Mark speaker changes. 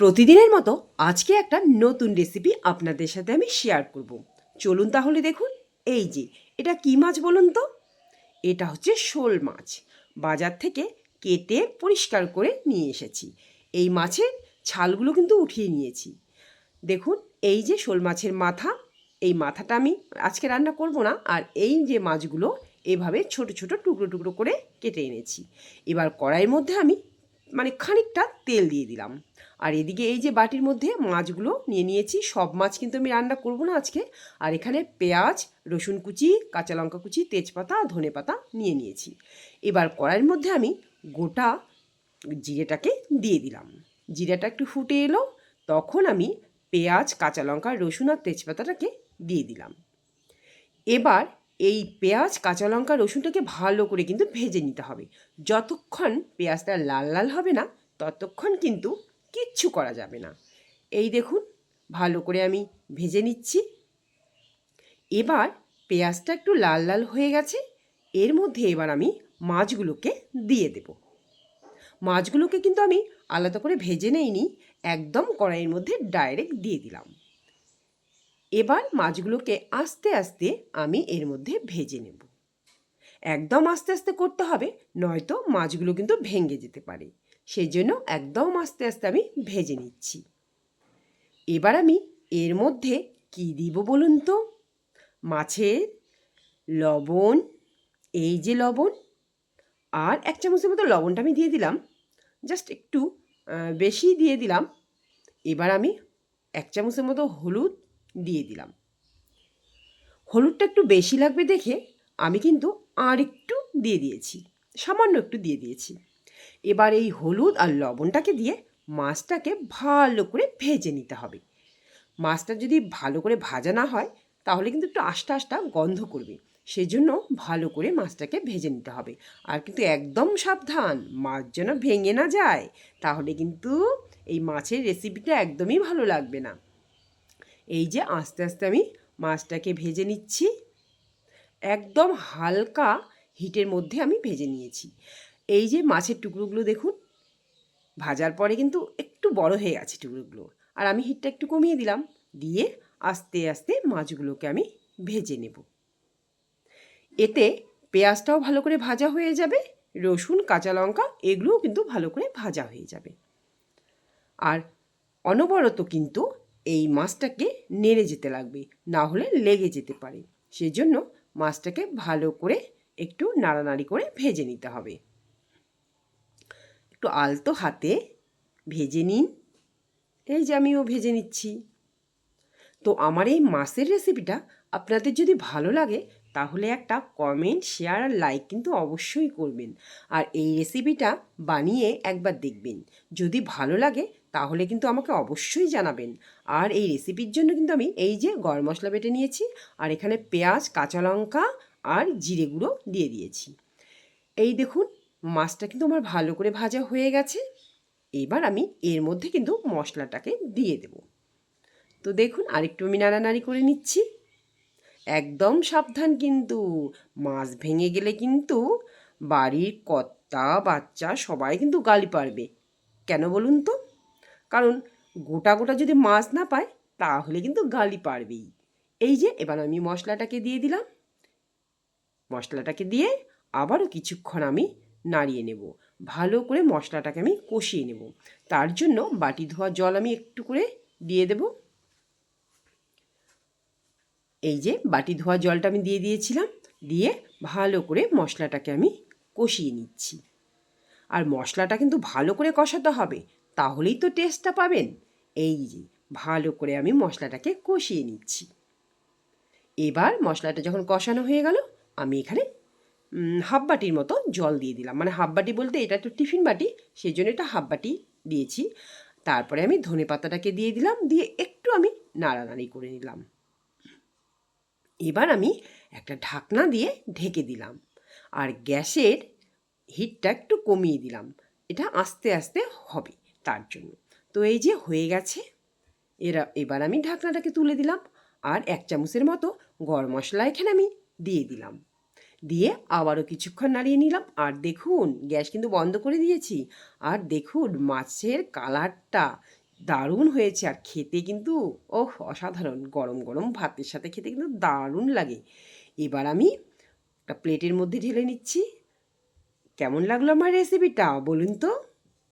Speaker 1: প্রতিদিনের মতো আজকে একটা নতুন রেসিপি আপনাদের সাথে আমি শেয়ার করব। চলুন তাহলে দেখুন, এই যে, এটা কি মাছ বলুন তো? এটা হচ্ছে শোল মাছ। বাজার থেকে কেটে পরিষ্কার করে নিয়ে এসেছি। এই মাছের ছালগুলো কিন্তু উঠিয়ে নিয়েছি। দেখুন, এই যে শোল মাছের মাথা, এই মাথাটা আমি আজকে রান্না করব না, আর এই যে মাছগুলো এভাবে ছোট ছোট টুকরো টুকরো করে কেটে এনেছি। এবার কড়াইয়ের মধ্যে আমি মানে খানিকটা তেল দিয়ে দিলাম। আর এদিকে এই যে বাটির মধ্যে মাছগুলো নিয়ে নিয়েছি, সব মাছ কিন্তু আমি রান্না করব না আজকে। আর এখানে পেঁয়াজ, রসুন কুচি, কাঁচা লঙ্কা কুচি, তেজপাতা, ধনে পাতা নিয়ে নিয়েছি। এবার কড়াইয়ের মধ্যে আমি গোটা জিরেটাকে দিয়ে দিলাম। জিরেটা একটু ফুটে এলো, তখন আমি পেঁয়াজ, কাঁচা লঙ্কা, রসুন আর তেজপাতাটাকে দিয়ে দিলাম। এবার এই পেঁয়াজ, কাঁচা লঙ্কা, রসুনটাকে ভালো করে কিন্তু ভেজে নিতে হবে। যতক্ষণ পেঁয়াজটা লাল লাল হবে না, ততক্ষণ কিন্তু কিচ্ছু করা যাবে না। এই দেখুন, ভালো করে আমি ভেজে নিচ্ছি। এবার পেঁয়াজটা একটু লাল লাল হয়ে গেছে, এর মধ্যে এবার আমি মাছগুলোকে দিয়ে দেব। মাছগুলোকে কিন্তু আমি আলাদা করে ভেজে নেইনি, একদম কড়াইয়ের মধ্যে ডাইরেক্ট দিয়ে দিলাম। এবার মাছগুলোকে আস্তে আস্তে আমি এর মধ্যে ভেজে নেব। একদম আস্তে আস্তে করতে হবে, নয়তো মাছগুলো কিন্তু ভেঙে যেতে পারে। সেই জন্য একদম আস্তে আস্তে আমি ভেজে নিচ্ছি। এবার আমি এর মধ্যে কি দিব বলুন তো? মাছের লবণ, এই যে লবণ, আর এক চামচের মতো লবণটা আমি দিয়ে দিলাম। জাস্ট একটু বেশি দিয়ে দিলাম। এবার আমি এক চামচের মতো হলুদ দিয়ে দিলাম। হলুদটা একটু বেশি লাগবে দেখে আমি কিন্তু আর একটু দিয়ে দিয়েছি, সামান্য একটু দিয়ে দিয়েছি। এবার এই হলুদ আর লবণটাকে দিয়ে মাছটাকে ভালো করে ভেজে নিতে হবে। মাছটা যদি ভালো করে ভাজা না হয়, তাহলে কিন্তু একটু আস্তে আষ্টা গন্ধ করবে। সেজন্য ভালো করে মাছটাকে ভেজে নিতে হবে। আর কিন্তু একদম সাবধান, মাছ যেন ভেঙে না যায়, তাহলে কিন্তু এই মাছের রেসিপিটা একদমই ভালো লাগবে না। এই যে আস্তে আস্তে আমি মাছটাকে ভেজে নিচ্ছি। একদম হালকা হিটের মধ্যে আমি ভেজে নিয়েছি। এই যে মাছের টুকরোগুলো দেখুন, ভাজার পরে কিন্তু একটু বড় হয়ে গেছে টুকরোগুলো। আর আমি হিটটা একটু কমিয়ে দিলাম, দিয়ে আস্তে আস্তে মাছগুলোকে আমি ভেজে নেব। এতে পেঁয়াজটাও ভালো করে ভাজা হয়ে যাবে, রসুন, কাঁচা লঙ্কা এগুলোও কিন্তু ভালো করে ভাজা হয়ে যাবে। আর অনবরত কিন্তু এই মাছটাকে নেড়ে যেতে লাগবে, না হলে লেগে যেতে পারে। সেজন্য মাছটাকে ভালো করে একটু নাড়ানাড়ি করে ভেজে নিতে হবে। একটু আলতো হাতে ভেজে নিন। এই যে আমিও ভেজে নিচ্ছি। তো আমার এই মাছের রেসিপিটা আপনাদের যদি ভালো লাগে, তাহলে একটা কমেন্ট শেয়ার আর লাইক কিন্তু অবশ্যই করবেন। আর এই রেসিপিটা বানিয়ে একবার দেখবেন। যদি ভালো লাগে তাহলে কিন্তু আমাকে অবশ্যই জানাবেন। আর এই রেসিপির জন্য কিন্তু আমি এই যে গরম মশলা বেটে নিয়েছি, আর এখানে পেঁয়াজ, কাঁচা লঙ্কা, আর জিরে গুঁড়ো দিয়ে দিয়েছি। এই দেখুন, মাছটা কিন্তু আমার ভালো করে ভাজা হয়ে গেছে। এবার আমি এর মধ্যে কিন্তু মশলাটাকে দিয়ে দেব। তো দেখুন, আরেকটু আমি নাড়ানাড়ি করে নিচ্ছি। একদম সাবধান কিন্তু, মাছ ভেঙে গেলে কিন্তু বাড়ির কর্তা, বাচ্চা সবাই কিন্তু গালি পারবে। কেন বলুন তো? কারণ গোটা গোটা যদি মাছ না পায়, তাহলে কিন্তু গালি পারবেই। এই যে, এবার আমি মশলাটাকে দিয়ে দিলাম। মশলাটাকে দিয়ে আবারও কিছুক্ষণ আমি নাড়িয়ে নেব। ভালো করে মশলাটাকে আমি কষিয়ে নেব। তার জন্য বাটি ধোয়া জল আমি একটু করে দিয়ে দেব। এই যে, বাটি ধোয়া জলটা আমি দিয়ে দিয়েছিলাম। দিয়ে ভালো করে মশলাটাকে আমি কষিয়ে নিচ্ছি। আর মশলাটা কিন্তু ভালো করে কষাতে হবে। তাহলেই তো টেস্টটা পাবেন। এই যে, ভালো করে আমি মশলাটাকে কষিয়ে নিচ্ছি। এবার মশলাটা যখন কষানো হয়ে গেল, আমি এখানে হাফ বাটির মতো জল দিয়ে দিলাম। মানে হাফ বাটি বলতে এটা তো টিফিন বাটি সেই জন্য এটা হাফ বাটি দিয়েছি। তারপরে আমি ধনে পাতাটাকে দিয়ে দিলাম, দিয়ে একটু আমি নাড়ানাড়ি করে নিলাম। এবার আমি একটা ঢাকনা দিয়ে ঢেকে দিলাম। আর গ্যাসের হিটটা একটু কমিয়ে দিলাম। এটা আস্তে আস্তে হবে। তার জন্য। তো এই যে হয়ে গেছে, এরা, এবার আমি ঢাকনাটাকে তুলে দিলাম আর এক চামচের মতো গরম মশলা এখানে আমি দিয়ে দিলাম। দিয়ে আবারও কিছুক্ষণ নাড়িয়ে নিলাম আর দেখুন, গ্যাস কিন্তু বন্ধ করে দিয়েছি। আর দেখুন, মাছের কালারটা দারুণ হয়েছে আর খেতে কিন্তু, ওহ, অসাধারণ। গরম গরম ভাতের সাথে খেতে কিন্তু দারুণ লাগে। এবার আমি একটা প্লেটের মধ্যে ঢেলে নিচ্ছি। কেমন লাগল আমার রেসিপিটা বলুন তো?